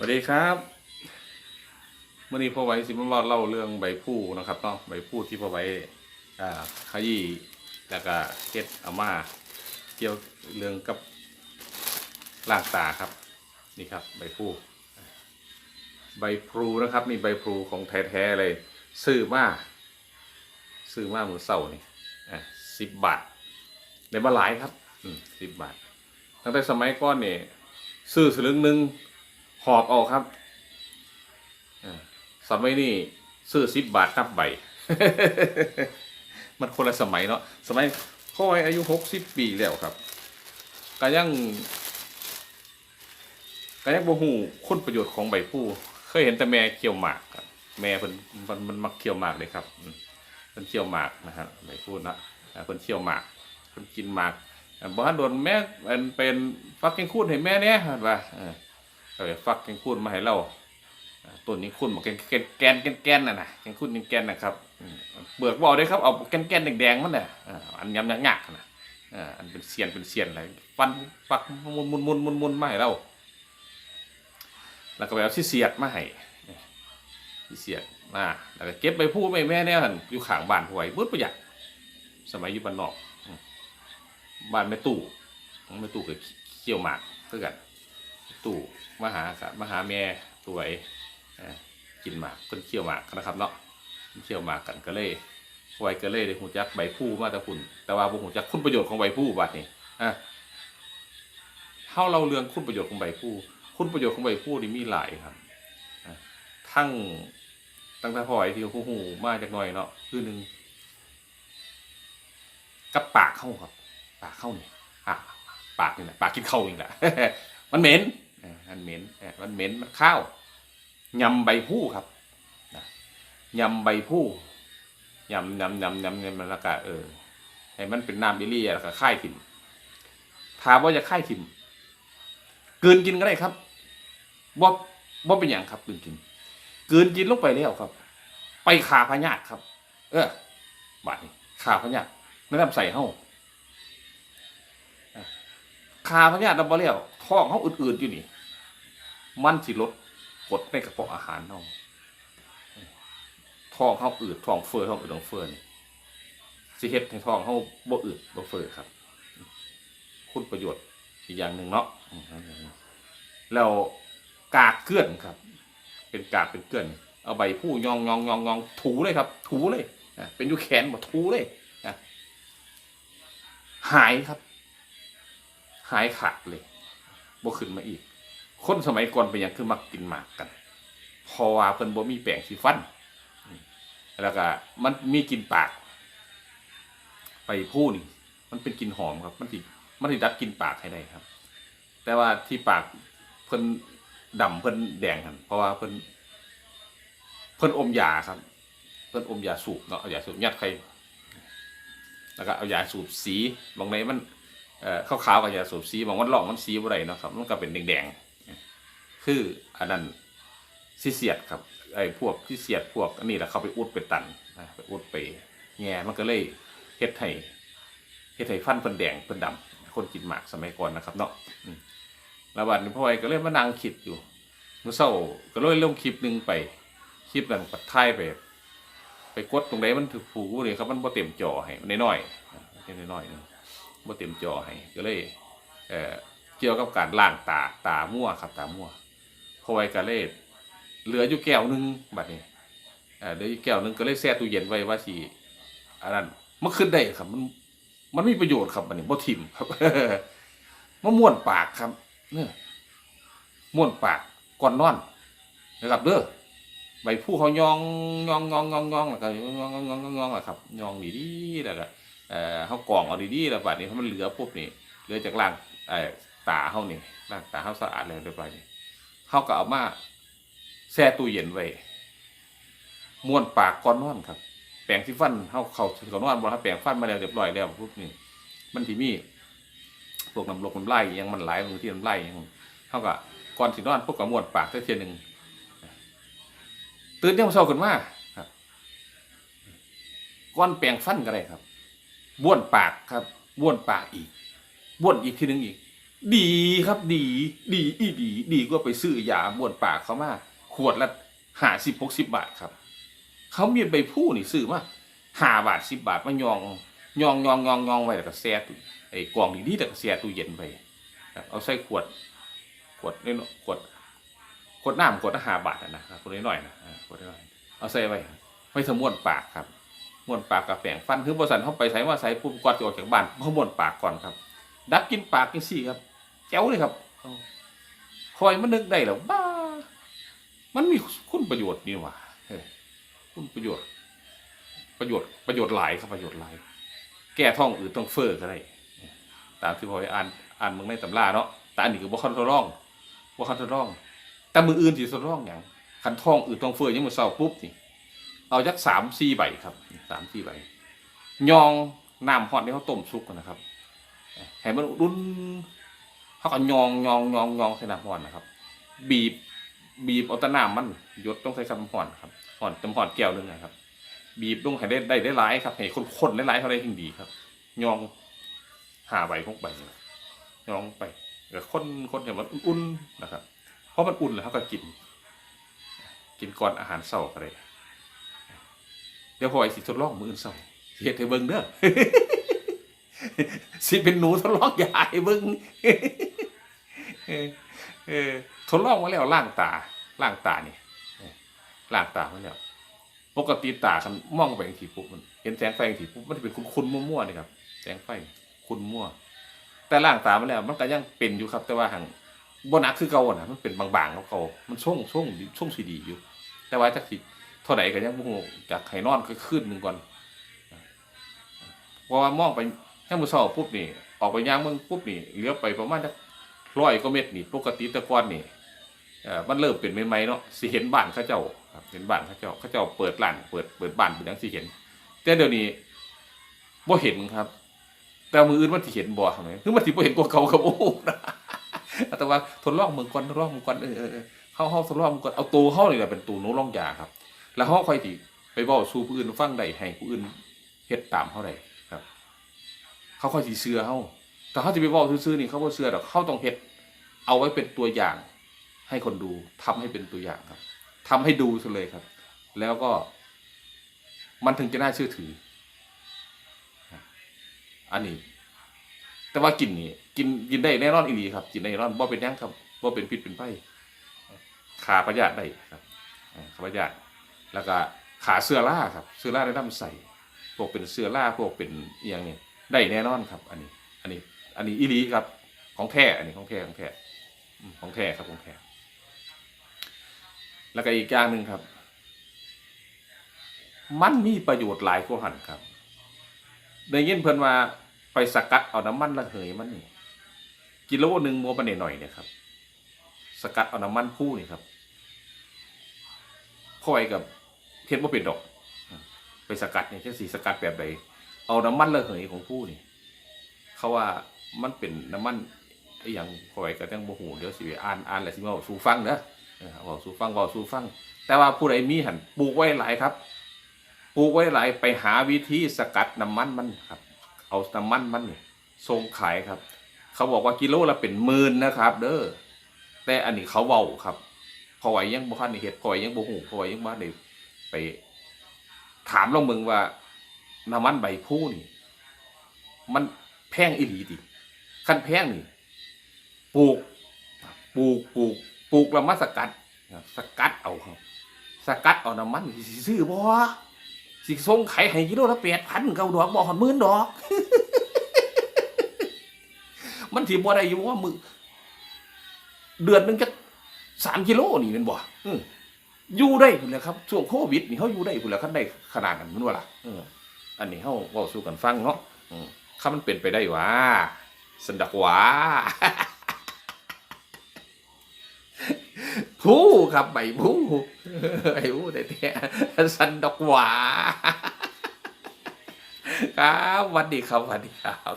สวัสดีครับเมื่อนี้พ่อไว้สิมาว่าเล่าเรื่องใบพูนะครับเนาะใบพูที่พ่อไว้อ่าขยี้แล้วก็เก็ดอามาเกี่ยวเรื่องกับล่างตาครับ นี่ครับ ใบพูใบพลูนะครับนี่ใบพลูของแท้ๆเลยซื้อมาซื้อมามือเศร้านี่อะสิบบาทได้มาหลายครับ อืมสิบบาท ตั้งแต่สมัยก่อนเนี่ยซื้อสลึงหนึ่ง อบเอาครับอ่าสมัยนี้ซื้อสิบบาทนับใบ มันคนละสมัยเนาะสมัยพ่อไออายุหกสิบปีแล้วครับก็ยังก็ยังบ่ฮู้คุณประโยชน์ของใบผู้เคยเห็นแต่แม่เคี่ยวหมากครับแม่เพิ่นมันมันมักเคี่ยวหมากเลยครับมเพิ่นเคี่ยวหมากนะครับใบผู้นะเพิ่นเคี่ยวหมากเพิ่นกินหมากอ่าบ้านโดนแม่เป็นเป็นฟักแกงคูดให้แม่เนี่ยว่าเออ เอาไปฟักแกงคูดมาให้เราต้นนี้คูดมาแกแกนแกนแกนแกนน่ะนะแกงคูดแกนนะครับอืมเบือกบเอกด้ครับเอาแกนแกนแดงๆมันน่ะอันยำยากๆนะอันเป็นเสียนเป็นเสียนอะไรฟันฟักมุนมุนมุนมุนมุนมาให้เราแล้วก็ไปเอาที่เสียดมาให้ที่เสียดมาแล้วก็เก็บไปพูดไปแม่เนี่ยหั่นอยู่ขางบ้านหวยมืดประหยัดสมัยอยู่บ้านนอกบ้านแม่ตู่แม่ตู่กับเขี่ยวหมากเพื่อกัน ตู่มหากับมหาแม่สวยเอ่อกินหมากเพิ่นเขี่ยวหมากนะครับเนาะเขี่ยวหมากกันก็เลยไว้ก็เลยได้หูจักใบผู้มาแตะคุณ แต่ว่าบ่หูจักคุณประโยชน์ของใบผู้บัดนี้อะเฮาเราเรื่องคุณประโยชน์ของใบผู้ คุณประโยชน์ของใบผู้นี่มีหลายครับทั้งตั้งแต่พ่อไอ้ที่ฮู้ๆมาจากหน่อยเนาะคือหนึ่งกับปากเข้าครับ ปากเข้าเนี่ยอะปากนี่แหละปากกินเข้าเอีกแหละมันเหม็น มันเหม็นเออมันเหม็นมันข้าวยำใบผู้ครับยำใบผู้ยำยำยำยำยำมันล้วก็เออให้มันเป็นน้ำบิลลี่แล้วก็ค่ายถิ่มถามว่าจะค่ายถิ่มกลืนกินก็ได้ครับบ่บ่เป็นอย่างครับกลืนกินกลืนกินลงไปแล้วครับ ไปขาพญาตครับ เออบาดนี้ขาพญาตไม่ต้องใส่เฮ้าขาพญาติดับเบิลแล้ว ท้องเขาอืดๆอยู่นี่ มันสิลดกดในกระเพาะอาหารเขาท้องเขาอืดท้องเฟ้อท้องอืดท้องเฟ้อนี่สิเฮ็ดให้ท้องเขาบ่อืดบ่เฟ้อครับ คุณประโยชน์อีกอย่างหนึ่งเนาะแล้วกากเกลื่อนครับ เป็นกากเป็นเกลื่อน เอาใบผู้ยองยองยองยองถูเลยครับ ถูเลยเป็นอยูแขนบ่ถูเลยหายครับ หายขาดเลย บ่ขึ้นมาอีก คนสมัยก่อนเป็นหยังคือมักกินหมากกันเพราะว่าเพิ่นบ่มีแปรงสีฟัน แล้วก็มันมีกินปาก ไปพูนี่มันเป็นกินหอมครับ มันสิมันสิดับกินปากให้ได้ครับ แต่ว่าที่ปากเพิ่นดำเพิ่นแดงกันเพราะว่าเพิ่นเพิ่นอมยาครับ เพิ่นอมยาสูบเนาะเอายาสูบยัดใครแล้วก็เอายาสูบสีบางในมัน เอ่อขาวๆกับยาสูบสีบางวันหลอกมันสีบ่ได้เนาะครับมันก็เป็นแดงๆคืออันนั้นซีเสียดครับไอ้พวกที่เสียดพวกอันนี้แหละเขาไปอุดไปตันไปอุดไปแง่มันก็เลยเฮ็ดให้เฮ็ดให้ฟันเพิ่นแดงเพิ่นดำคนกินหมากสมัยก่อนนะครับเนาะอืมแล้ววันนี้พ่อไอ้ก็เลยมานั่งคิดอยู่มื่อเช้าก็เลยลงคลิปหนึ่งไปคลิปนั้นปัดท้ายไป ไปกดตรงไหนมันถูกผูกเลยครับมันบ่เต็มจอให้มันน้อยๆแค่น้อยๆนึง บ่เต็มจอให้ก็เลยเออเกี่ยวกับการล้างตาตามั่วครับตามั่วพอไว้ก็เลยเหลืออยู่แก้วหนึงบัดนี้เอ่อเหลืออยู่แก้วหนึงก็เลยแช่ตู้เย็นไว้ว่าสิอันนั้นมันขึ้นได้ครับ มันมันมีประโยชน์ครับบัดนี้บ่ทิ่มครับมันม่วนปากครับเนี่ยม่วนปากก่อนนอนนะครับเด้อใบผู้เขายองยองยองยองยองแล้วก็ยองยองยองยองยองอะครับยองดีๆแล้วก็ เอ่อเขากรองเอาดีๆแล้วบัดนี้ถ้ามันเหลือปุ๊บนี่เหลือจากล่างเอ่อตาเขานี่ล่างตาเขาสะอาดแล้วเรียบร้อยนี่เขาก็เอามาแช่ตู้เย็นไว้ม้วนปากก่อนนอนครับ แปรงที่ฟันเขาเขาก่อนนอนบ่ถ้าแปรงฟันมาแล้วเรียบร้อยแล้วปุ๊บนี่มันที่มีพวกน้ำลกน้ำไหลอิหยังมันไหลบางที่น้ำไหลอิหยังเขาก็ก่อนสินอนพวกก็ม้วนปากสักเทียหนึ่งตื่นเช้าเช้าขึ้นมาครับก่อนแปรงฟันก็ได้ครับ บ้วนปากครับบ้วนปากอีกบ้วนอีกทีหนึงอีก ดีครับดี ดีอีดี ดีกว่าไปซื้อยาบ้วนปากเขามาขวดละห้าสิบหกสิบบาทครับ เขามีใบพูนี่ซื้อมาห้าบาทสิบบาทมายองยองยองยองยองไว้แล้วก็แช่ตู้ไอ้กล่องดีๆแต่ก็แช่ตู้เย็นไปครับเอาใส่ขวด ขวดน้อยๆขวดขวดน้ำขวดละห้าบาทนะนะครับขวดน้อยๆนะอ่าขวดน้อยๆเอาใส่ไว้ไว้สม้วนปากครับ ม้วนปากกับแปรงฟันคือบริษัทเขาไปใส่ว่าใส่ปุ๊บก่อนจะออกจากบ้านเขาม้วนปากก่อนครับ ดับกินปากจังซี่ครับแจ๋วเลยครับคอยมันนึกได้แล้วบ้า มันมีคุณประโยชน์นี่หว่าคุณประโยชน์ ประโยชน์ประโยชน์หลายครับประโยชน์หลาย แก้ท้องอืดท้องเฟ้อก็ได้ตามที่พอยอ่านอ่านมืองในตำราเนาะแต่อันนี้คือบ่คันทดลองบ่คันทดลอง แต่มืออื่นสิทดลองหยังคันท้องอืดท้องเฟ้อยังมือเช้าปุ๊บนี่ เอาจักสามสี่ใบครับสามสี่ใบยองน้ำฮอดที่เขาต้มซุกกันนะครับให้มันรุนเขาก็ยองยองยองยองใส่น้ำห่อนนะครับ บีบบีบเอาตะน้ำมันยดต้องใส่คำห่อนครับห่อนจำห่อนแก้วหนึงนะครับ บีบลงให้ได้ได้ได้หลายครับให้คนๆได้หลายเท่าไรยิ่งดีครับ ยองหาใบของใบยองไปเดี๋ยวคนคนให้มันอุ่นๆนะครับ เพราะมันอุ่นแล้วเขาก็กิน กินก่อนอาหารเช้าก็ได้ เดี๋ยวพอไอ้สิทดลองมืออื่นเช้าเฮ็ดให้เบิ่งเด้อสิเป็นหนูทดลองยาให้เบิ่งเออเออทดลองมาแล้วล่างตาล่างตานี่ล่างตามาแล้วปกติตาคันมองไปอย่างทีปุ๊บมันเห็นแสงไฟอย่างทีปุ๊บมันจะเป็นคุณๆมั่วๆนี่ครับแสงไฟคุณมั่ว แต่ล่างตามาแล้ว มันก็ยังเป็นอยู่ครับ แต่ว่าหังบนักคือเก่าอะนะมันเป็นบางๆของเขามันช่วงช่วงช่วงสีดีอยู่ แต่ว่าจักสิเท่าไหร่ก็ยังบ่ฮู้จากไห้นอนก็ขึ้นหนึ่งก่อนเพราะว่ามองไปแค่มือเช้าปุ๊บนี่ ออกไปย่างเมืองปุ๊บนี่เหลือไปประมาณจักร้อยกว่าเม็ดนี่ปกติตะกอนนี่มันเริ่มเป็นใหม่ๆเนาะสิเห็นบ้านเขาเจ้าครับเห็นบ้านเขาเจ้าเขาเจ้าเปิดร้านเปิดเปิดบ้านเป็นจังสิเห็น แต่เดี๋ยวนี้บ่เห็นครับ แต่มืออื่นมันสิเห็นบ่ทำไมคือมันสิบ่เห็นกว่าเก่ากับโอ้นะแต่ว่าทดลองมืองก่อนทดลองมืองก่อนเออเออเออเฮาเฮาทดลองมืองก่อนเอาตัวเฮานี่แหละเป็นตัวหนูลองยาครับ แล้วเฮาค่อยสิไปเว้าสู่ผู้อื่นฟังได้ให้ผู้อื่นเฮ็ดตามเฮาได้ครับ เขาค่อยสิเชื่อเฮาแต่เฮาสิไปเว้าซื่อๆนี่เขาบ่เชื่อดอกเฮาต้องเฮ็ดเอาไว้เป็นตัวอย่าง ให้คนดูทำให้เป็นตัวอย่างครับทำให้ดูซะเลยครับ แล้วก็ มันถึงจะน่าเชื่อถือ อันนี้ แต่ว่ากินนี่กินกินได้แน่นอนอีหลีครับ กินได้แน่นอนบ่เป็นยังครับบ่เป็นพิษเป็นไฟขาประหยัดได้ครับเอ่อขาประหยัด แล้วก็ขาเสื้อล่าครับเสื้อล่าได้น้ำใส่พวกเป็นเสื้อล่าพวกเป็นอย่างนี้ได้แน่นอนครับ อันนี้ อันนี้ อันนี้อีลีครับ ของแท้อันนี้ของแท้ของแท้ของแท้ครับของแท้แล้วก็อีกอย่างหนึ่งครับ มันมีประโยชน์หลายกว่าหันครับได้ยินเพิ่นว่าไปสกัดเอาน้ำมันระเหยมันนี่กิโลหนึ่งมัวไปหน่อยเนี่ยครับ สกัดเอาน้ำมันผู้นี่ครับพ่อยกับ เทศว่าเป็นดอก ไปสกัดเนี่ยใช่สีสกัดแบบใดเอาน้ำมันระเหยของผู้นี่เขาว่ามันเป็นน้ำมันไอ้อย่างพ่อยกับยังโมโหเดี๋ยวสิอ่านอ่านแล้วสิมาบอกสู่ฟังเด้อเออบอกสู่ฟังบอกสู่ฟัง แต่ว่าผู้ใดมีหันปลูกไว้หลายครับปลูกไว้หลายไปหาวิธีสกัดน้ำมันมันครับ เอาน้ำมันมันเนี่ยส่งขายครับ เขาบอกว่ากิโลละเป็นหมื่นนะครับ เด้อแต่อันนี้เขาเบาครับพอไหวยังบ่ทันเฮ็ดพอไหวยังบ่ฮู้พอไหวยังบ่ได้ ไป ถามลองมึงว่าน้ำมันใบพูนี่ มันแพงอีหลีติคันแพงนี่ปลูกปลูกปลูกปลูกล้วมาสกัดสกัดเอาครับสกัดเอาน้ำมันซื้อบ่สิส่งไข่ให้กิโลละแปดพันเก้าดอกบอหอนหมื่นดอก มันถีบ่ได้อยู่ว่ามือเดือนนึงจะสามกิโลนี่เป็นบ่อืม อยู่ได้พุ่นแหละครับช่วงโควิดนี่เขาอยู่ได้พุ่นแหละคันได้ขนาดนั้นมันว่าล่ะเออ อันนี้เขาเว้าสู่กันฟังเนาะอืมถ้ามันเป็นไปได้ว่าสันดักว่าผู้ครับใบผู้ไอ้ผู้แต่เนี่ยสันดอกหวาครับวัสดีครับวัสดีครับ